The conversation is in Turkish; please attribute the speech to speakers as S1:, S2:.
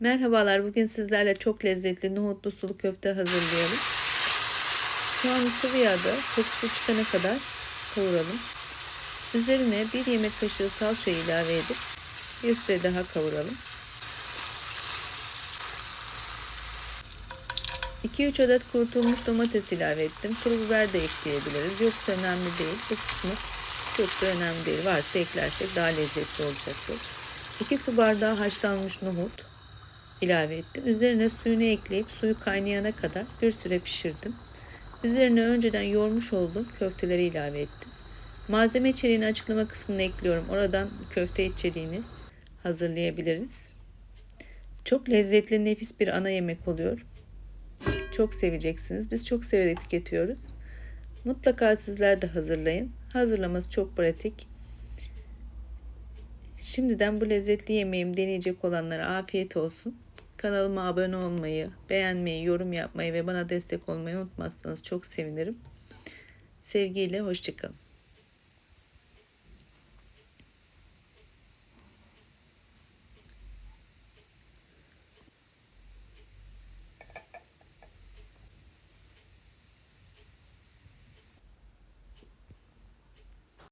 S1: Merhabalar, bugün sizlerle çok lezzetli nohutlu sulu köfte hazırlayalım. An sıvı yağda kokusu çıkana kadar kavuralım. Üzerine bir yemek kaşığı salça ilave edip bir süre daha kavuralım. 2-3 adet kurutulmuş domates ilave ettim. Kuru biber de ekleyebiliriz. Yoksa önemli değil. Bu kısmı çok da önemli değil. Varsa eklersek daha lezzetli olacaktır. 2 su bardağı haşlanmış nohut ilave ettim. Üzerine suyunu ekleyip suyu kaynayana kadar bir süre pişirdim. Üzerine önceden yoğurmuş olduğum köfteleri ilave ettim. Malzeme içeriğini açıklama kısmına ekliyorum. Oradan köfte içeriğini hazırlayabiliriz. Çok lezzetli nefis bir ana yemek oluyor. Çok seveceksiniz. Biz çok severek tüketiyoruz. Mutlaka sizler de hazırlayın. Hazırlaması çok pratik. Şimdiden bu lezzetli yemeğimi deneyecek olanlara afiyet olsun. Kanalıma abone olmayı, beğenmeyi, yorum yapmayı ve bana destek olmayı unutmazsanız çok sevinirim. Sevgiyle hoşçakalın.